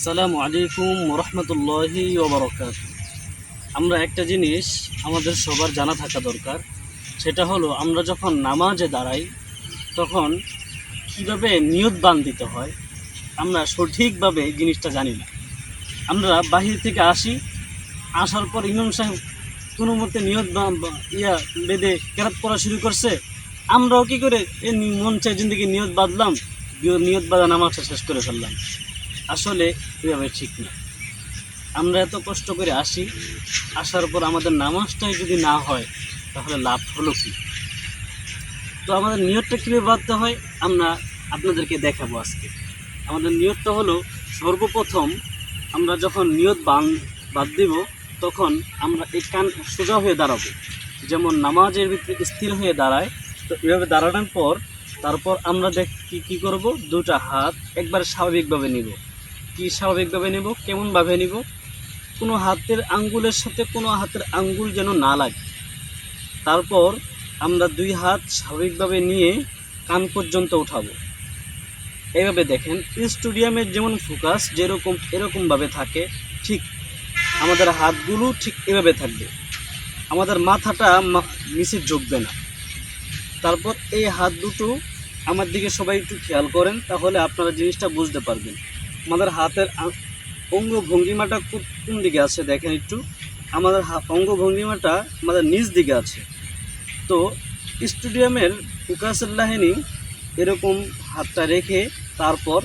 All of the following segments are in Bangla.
আসসালামু আলাইকুম রহমতুল্লাহি ওবরকাত। আমরা একটা জিনিস আমাদের সবার জানা থাকা দরকার, সেটা হলো আমরা যখন নামাজে দাঁড়াই, তখন কীভাবে নিয়ত বান দিতে হয়, আমরা সঠিকভাবে জিনিসটা জানি না। আমরা বাহির থেকে আসি, আসার পর ইমাম সাহেব কোনো মতে নিয়ত ইয়া বেঁধে কেরাত করা শুরু করছে, আমরাও কি করে এ মন চাই জিন্দিগি নিয়ত বাঁধলাম, নিয়ত বাঁধা নামাজটা শেষ করে ফেললাম। আসলে এভাবে ঠিক না। আমরা এত কষ্ট করে আসি, আসার পর আমাদের নামাজটাই যদি না হয়, তাহলে লাভ হলো কি? তো আমাদের নিয়তটা কীভাবে বাঁধতে হয়, আমরা আপনাদেরকে দেখাবো আজকে। আমাদের নিয়তটা হলো, সর্বপ্রথম আমরা যখন নিয়ত বান, বাদ দিব, তখন আমরা এই কান সোজা হয়ে দাঁড়াবো। যেমন নামাজের ভিতরে স্থির হয়ে দাঁড়ায়, তো এভাবে দাঁড়ানোর পর, তারপর আমরা দেখ, কি, কী করব? দুটা হাত একবার স্বাভাবিকভাবে নিব। কি স্বাভাবিকভাবে নেব, কেমনভাবে নিব? কোনো হাতের আঙ্গুলের সাথে কোনো হাতের আঙ্গুল যেন না লাগে। তারপর আমরা দুই হাত স্বাভাবিকভাবে নিয়ে কান পর্যন্ত উঠাবো। এভাবে দেখেন, স্টুডিয়ামের যেমন ফোকাস যেরকম, এরকমভাবে থাকে, ঠিক আমাদের হাতগুলো ঠিক এভাবে থাকবে। আমাদের মাথাটা মা- নিচে ঝুঁকবে না। তারপর এই হাত দুটো আমার দিকে সবাই একটু খেয়াল করেন, তাহলে আপনারা জিনিসটা বুঝতে পারবেন। আমাদের হাতের অঙ্গ ভঙ্গিমাটা কোন দিকে আছে দেখেন একটু। আমাদের অঙ্গ ভঙ্গিমাটা আমাদের নিচ দিকে আছে। তো স্টেডিয়ামের ফুকাসের লাহিনী এরকম হাতটা রেখে তারপর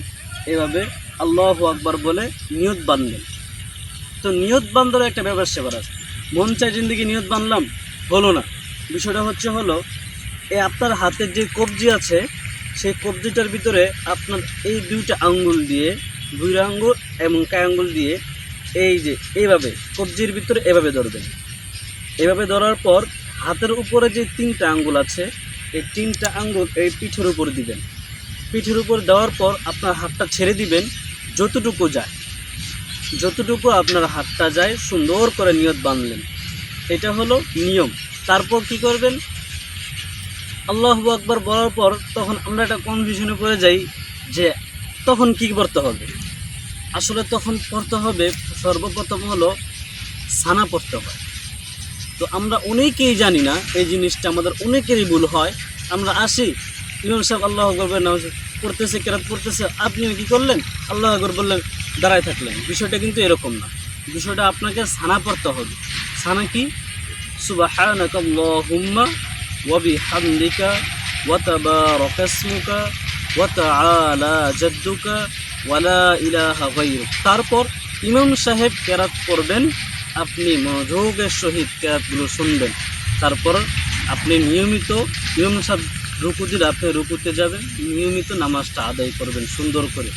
এভাবে আল্লাহ আকবার বলে নিয়ত বাঁধলেন। তো নিয়ত বান্ধারও একটা ব্যাপার সেবার আছে। মন চাই জিন্দিগি নিয়ত বাঁধলাম, হলো না। বিষয়টা হচ্ছে হলো এই আপনার হাতের যে কবজি আছে, সেই কবজিটার ভিতরে আপনার এই দুইটা আঙ্গুল দিয়ে দুই আঙ্গুল এবং আঙ্গুল দিয়ে এই যে এইভাবে কবজির ভিতরে এভাবে ধরবেন। এভাবে ধরার পর হাতের উপরে যে তিনটা আঙ্গুল আছে, এই তিনটা আঙ্গুল এই পিঠের উপর দিবেন। পিঠের উপর দেওয়ার পর আপনার হাতটা ছেড়ে দিবেন, যতটুকু যায়। যতটুকু আপনার হাতটা যায়, সুন্দর করে নিয়ত বাঁধলেন। এটা হলো নিয়ম। তারপর কি করবেন? আল্লাহ আকবার বলার পর তখন আমরা একটা কনফিউশনে পড়ে যাই যে তখন কি করতে হবে? আসলে তখন পড়তে হবে, সর্বপ্রথম হলো সানা পড়তে হয়। তো আমরা অনেকেই জানি না, এই জিনিসটা আমাদের অনেকেরই ভুল হয়। আমরা আসি, ইমাম সাহেব আল্লাহ আকবর নামাজ পড়তেছে, কেরাত পড়তেছে, আপনিও কি করলেন? আল্লাহ আকবর বললেন, দাঁড়ায় থাকলেন। বিষয়টা কিন্তু এরকম না। বিষয়টা আপনাকে সানা পড়তে হবে। সানা কি? সুবাহানাকা আল্লাহুম্মা ওয়া তারপর ইমাম সাহেব কেরাত করবেন আপনি মনোযোগের সহিত কেরাতগুলো শুনবেন। তারপর আপনি নিয়মিত, ইমাম সাহেব রুকু দিলে আপনি রুকুতে যাবেন, নিয়মিত নামাজটা আদায় করবেন সুন্দর করে।